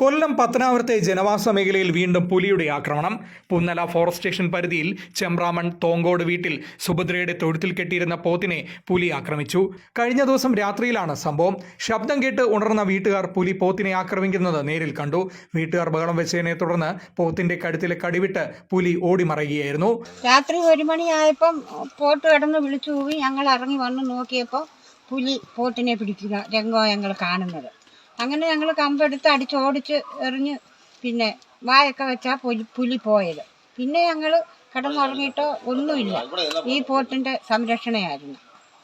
കൊല്ലം പത്തനാപുരത്തെ ജനവാസ മേഖലയിൽ വീണ്ടും പുലിയുടെ ആക്രമണം. പുന്നല ഫോറസ്റ്റ് സ്റ്റേഷൻ പരിധിയിൽ ചെമ്പ്രാമൺ തോങ്കോട് വീട്ടിൽ സുഭദ്രയുടെ തൊഴുത്തിൽ കെട്ടിയിരുന്ന പോത്തിനെ പുലി ആക്രമിച്ചു. കഴിഞ്ഞ ദിവസം രാത്രിയിലാണ് സംഭവം. ശബ്ദം കേട്ട് ഉണർന്ന വീട്ടുകാർ പുലി പോത്തിനെ ആക്രമിക്കുന്നത് നേരിൽ കണ്ടു. വീട്ടുകാർ ബഹളം വെച്ചതിനെ തുടർന്ന് പോത്തിന്റെ കഴുത്തിലെ കടിവിട്ട് പുലി ഓടിമറയുകയായിരുന്നു. രാത്രി ഒരു മണിയായപ്പം പോട്ട് കിടന്ന് വിളിച്ചു പോയി ഞങ്ങൾ ഇറങ്ങി വന്ന് നോക്കിയപ്പോൾ പുലി പോട്ടിനെ പിടിക്കുക രംഗോ ഞങ്ങൾ കാണുന്നത്. അങ്ങനെ ഞങ്ങൾ കമ്പെടുത്ത് അടിച്ചോടിച്ച് എറിഞ്ഞ് പിന്നെ വായൊക്കെ വെച്ചാൽ പുലി പുലി പോയത്. പിന്നെ ഞങ്ങൾ കിടന്നുറങ്ങിയിട്ടോ ഒന്നുമില്ല. ഈ പോത്തിന്റെ സംരക്ഷണയായിരുന്നു.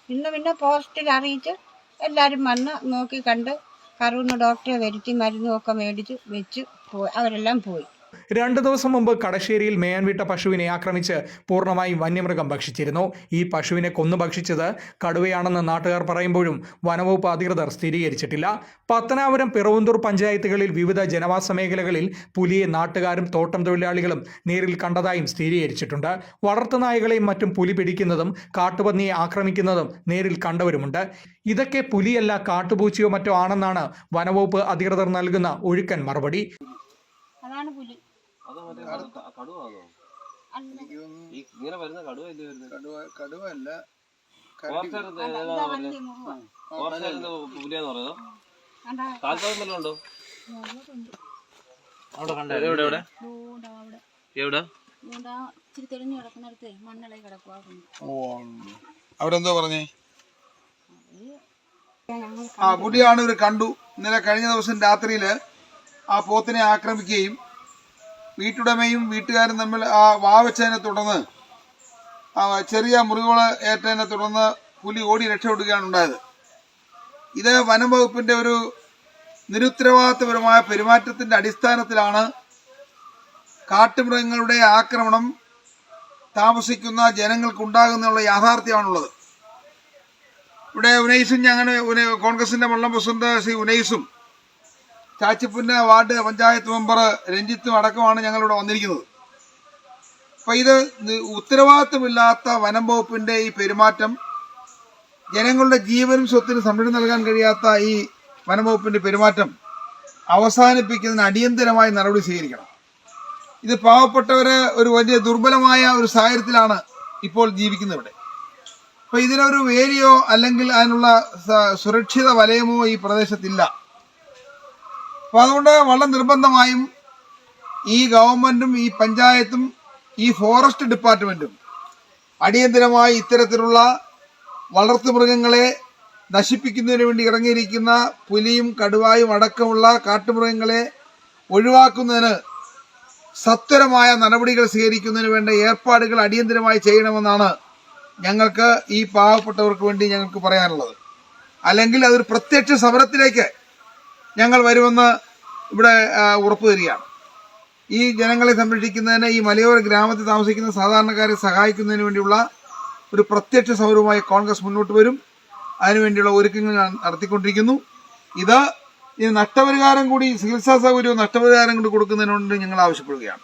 ഇന്ന് പിന്നെ പോസ്റ്റിൽ അറിയിച്ച് എല്ലാവരും വന്ന് നോക്കി കണ്ട് കറുന്ന് ഡോക്ടറെ വരുത്തി മരുന്നും ഒക്കെ മേടിച്ച് വെച്ച് പോയി അവരെല്ലാം പോയി. രണ്ടു ദിവസം മുമ്പ് കടശ്ശേരിയിൽ മേയാൻവിട്ട പശുവിനെ ആക്രമിച്ച് പൂർണമായും വന്യമൃഗം ഭക്ഷിച്ചിരുന്നു. ഈ പശുവിനെ കൊന്നു ഭക്ഷിച്ചത് കടുവയാണെന്ന് നാട്ടുകാർ പറയുമ്പോഴും വനവകുപ്പ് അധികൃതർ സ്ഥിരീകരിച്ചിട്ടില്ല. പത്തനാപുരം പിറവന്തൂർ പഞ്ചായത്തുകളിൽ വിവിധ ജനവാസ മേഖലകളിൽ പുലിയെ നാട്ടുകാരും തോട്ടം തൊഴിലാളികളും നേരിൽ കണ്ടതായും സ്ഥിരീകരിച്ചിട്ടുണ്ട്. വളർത്തുനായകളെയും മറ്റും പുലി പിടിക്കുന്നതും കാട്ടുപന്നിയെ ആക്രമിക്കുന്നതും നേരിൽ കണ്ടവരുമുണ്ട്. ഇതൊക്കെ പുലിയല്ല കാട്ടുപൂച്ചയോ മറ്റോ ആണെന്നാണ് വനവകുപ്പ് അധികൃതർ നൽകുന്ന ഒഴുക്കൻ മറുപടി. അതാണ് പുലി. കടുവാണോ ഇങ്ങനെ വരുന്ന കടുവ അല്ലേ വരുന്നത്? കടുവ കടുവല്ല പുലിയാന്ന് പറയുന്നത് കണ്ടാ കാൽപ്പാദം വല്ലതും ഉണ്ടോ? എവിടെ അവരെന്തോ പറഞ്ഞേ? ആ പുലിയാണ് ഇവർ കണ്ടു. ഇന്നലെ കഴിഞ്ഞ ദിവസം രാത്രിയിൽ ആ പോത്തിനെ ആക്രമിക്കുകയും വീട്ടുടമയും വീട്ടുകാരും തമ്മിൽ ആ വാവച്ചതിനെ തുടർന്ന് ചെറിയ മുറിവുകൾ ഏറ്റതിനെ തുടർന്ന് പുലി ഓടി രക്ഷപ്പെടുകയാണ് ഉണ്ടായത്. ഇത് വനം വകുപ്പിന്റെ ഒരു നിരുത്തരവാദിത്തപരമായ പെരുമാറ്റത്തിന്റെ അടിസ്ഥാനത്തിലാണ് കാട്ടുമൃഗങ്ങളുടെ ആക്രമണം താമസിക്കുന്ന ജനങ്ങൾക്കുണ്ടാകുന്നുള്ള യാഥാർത്ഥ്യമാണുള്ളത്. ഇവിടെ ഉനൈസും ഞങ്ങൾ കോൺഗ്രസിന്റെ മണ്ഡലം പ്രസിഡന്റ് ശ്രീ ഉനൈസും ചാച്ചിപ്പുന്ന വാർഡ് പഞ്ചായത്ത് മെമ്പർ രഞ്ജിത്തും അടക്കമാണ് ഞങ്ങളിവിടെ വന്നിരിക്കുന്നത്. അപ്പൊ ഇത് ഉത്തരവാദിത്വമില്ലാത്ത വനം വകുപ്പിന്റെ ഈ പെരുമാറ്റം ജനങ്ങളുടെ ജീവനും സ്വത്തിനും സംരക്ഷണം നൽകാൻ കഴിയാത്ത ഈ വനം വകുപ്പിന്റെ പെരുമാറ്റം അവസാനിപ്പിക്കുന്നതിന് അടിയന്തരമായി നടപടി സ്വീകരിക്കണം. ഇത് പാവപ്പെട്ടവര് ഒരു വലിയ ദുർബലമായ ഒരു സാഹചര്യത്തിലാണ് ഇപ്പോൾ ജീവിക്കുന്നത് ഇവിടെ. അപ്പൊ ഇതിനൊരു വേലിയോ അല്ലെങ്കിൽ അതിനുള്ള സുരക്ഷിത വലയമോ ഈ പ്രദേശത്തില്ല. അപ്പൊ അതുകൊണ്ട് വളരെ നിർബന്ധമായും ഈ ഗവൺമെന്റും ഈ പഞ്ചായത്തും ഈ ഫോറസ്റ്റ് ഡിപ്പാർട്ട്മെന്റും അടിയന്തരമായി ഇത്തരത്തിലുള്ള വളർത്തുമൃഗങ്ങളെ നശിപ്പിക്കുന്നതിന് വേണ്ടി ഇറങ്ങിയിരിക്കുന്ന പുലിയും കടുവായും അടക്കമുള്ള കാട്ടുമൃഗങ്ങളെ ഒഴിവാക്കുന്നതിന് സത്വരമായ നടപടികൾ സ്വീകരിക്കുന്നതിന് വേണ്ട ഏർപ്പാടുകൾ അടിയന്തരമായി ചെയ്യണമെന്നാണ് ഞങ്ങൾക്ക് ഈ പാവപ്പെട്ടവർക്ക് വേണ്ടി ഞങ്ങൾക്ക് പറയാനുള്ളത്. അല്ലെങ്കിൽ അതൊരു പ്രത്യക്ഷ സമരത്തിലേക്ക് ഞങ്ങൾ വരുമെന്ന് ഇവിടെ ഉറപ്പ് തരികയാണ്. ഈ ജനങ്ങളെ സംരക്ഷിക്കുന്നതിന് ഈ മലയോര ഗ്രാമത്തിൽ താമസിക്കുന്ന സാധാരണക്കാരെ സഹായിക്കുന്നതിന് വേണ്ടിയുള്ള ഒരു പ്രത്യക്ഷ സൗരവുമായി കോൺഗ്രസ് മുന്നോട്ട് വരും. അതിനുവേണ്ടിയുള്ള ഒരുക്കങ്ങൾ നടത്തിക്കൊണ്ടിരിക്കുന്നു. ഇത് ഈ നഷ്ടപരിഹാരം കൂടി ചികിത്സാ സൗകര്യവും നഷ്ടപരിഹാരം കൂടി കൊടുക്കുന്നതിനോട് ഞങ്ങൾ ആവശ്യപ്പെടുകയാണ്.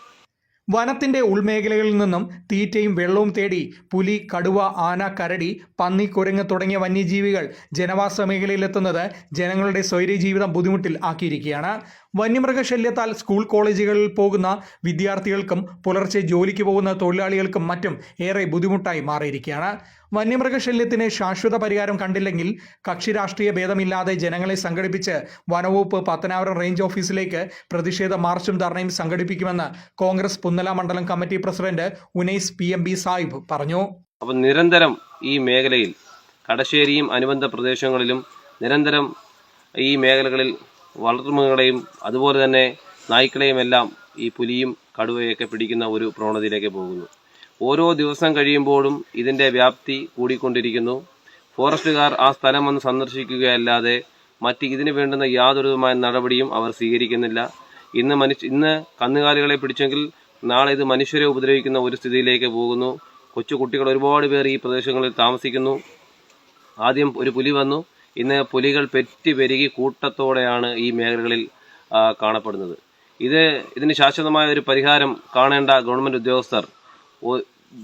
വനത്തിന്റെ ഉൾമേഖലകളിൽ നിന്നും തീറ്റയും വെള്ളവും തേടി പുലി കടുവ ആന കരടി പന്നി കുരങ്ങ് തുടങ്ങിയ വന്യജീവികൾ ജനവാസ മേഖലയിലെത്തുന്നത് ജനങ്ങളുടെ സ്വൈര്യജീവിതം ബുദ്ധിമുട്ടിൽ ആക്കിയിരിക്കുകയാണ്. വന്യമൃഗശല്യത്താൽ സ്കൂൾ കോളേജുകളിൽ പോകുന്ന വിദ്യാർത്ഥികൾക്കും പുലർച്ചെ ജോലിക്ക് പോകുന്ന തൊഴിലാളികൾക്കും മറ്റും ഏറെ ബുദ്ധിമുട്ടായി മാറിയിരിക്കുകയാണ്. വന്യമൃഗശല്യത്തിന് ശാശ്വത പരിഹാരം കണ്ടില്ലെങ്കിൽ കക്ഷി രാഷ്ട്രീയ ഭേദമില്ലാതെ ജനങ്ങളെ സംഘടിപ്പിച്ച് വനവകുപ്പ് പത്തനാപുരം റേഞ്ച് ഓഫീസിലേക്ക് പ്രതിഷേധ മാർച്ചും ധർണയും സംഘടിപ്പിക്കുമെന്ന് കോൺഗ്രസ് പുന്നല മണ്ഡലം committee president Unais P M B Sahib പറഞ്ഞു. അപ്പം നിരന്തരം ഈ മേഖലയിൽ കടശ്ശേരിയും അനുബന്ധ പ്രദേശങ്ങളിലും നിരന്തരം ഈ മേഖലകളിൽ വളർത്തുമൃഗങ്ങളെയും അതുപോലെ തന്നെ നായ്ക്കളെയും എല്ലാം ഈ പുലിയും കടുവയൊക്കെ പിടിക്കുന്ന ഒരു പ്രവണതയിലേക്ക് പോകുന്നു. ഓരോ ദിവസം കഴിയുമ്പോഴും ഇതിന്റെ വ്യാപ്തി കൂടിക്കൊണ്ടിരിക്കുന്നു. ഫോറസ്റ്റുകാർ ആ സ്ഥലം വന്ന് സന്ദർശിക്കുകയല്ലാതെ മറ്റ് ഇതിന് വേണ്ടുന്ന യാതൊരു വിധമായ നടപടിയും അവർ സ്വീകരിക്കുന്നില്ല. ഇന്ന് മനുഷ്യ ഇന്ന് കന്നുകാലികളെ പിടിച്ചെങ്കിൽ നാളെ ഇത് മനുഷ്യരെ ഉപദ്രവിക്കുന്ന ഒരു സ്ഥിതിയിലേക്ക് പോകുന്നു. കൊച്ചു കുട്ടികൾ ഒരുപാട് പേർ ഈ പ്രദേശങ്ങളിൽ താമസിക്കുന്നു. ആദ്യം ഒരു പുലി വന്നു. ഇന്ന് പുലികൾ പെറ്റി പെരുകി കൂട്ടത്തോടെയാണ് ഈ മേഖലകളിൽ കാണപ്പെടുന്നത്. ഇത് ഇതിന് ശാശ്വതമായ ഒരു പരിഹാരം കാണേണ്ട ഗവൺമെന്റ് ഉദ്യോഗസ്ഥർ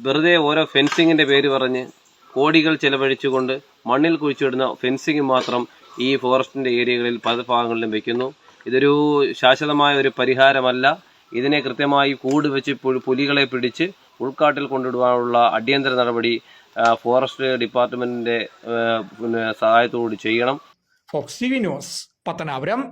വെറുതെ ഓരോ ഫെൻസിങ്ങിന്റെ പേര് പറഞ്ഞ് കോടികൾ ചെലവഴിച്ചുകൊണ്ട് മണ്ണിൽ കുഴിച്ചിടുന്ന ഫെൻസിങ് മാത്രം ഈ ഫോറസ്റ്റിന്റെ ഏരിയകളിൽ പല ഭാഗങ്ങളിലും വയ്ക്കുന്നു ഇതൊരു ശാശ്വതമായ ഒരു പരിഹാരമല്ല. ഇതിനെ കൃത്യമായി കൂട് വെച്ച് പുലികളെ പിടിച്ച് ഉൾക്കാട്ടിൽ കൊണ്ടിടുവാനുള്ള അടിയന്തര നടപടി ഫോറസ്റ്റ് ഡിപ്പാർട്ട്മെന്റിന്റെ സഹായത്തോട് ചെയ്യണം. Fox news Pathanapuram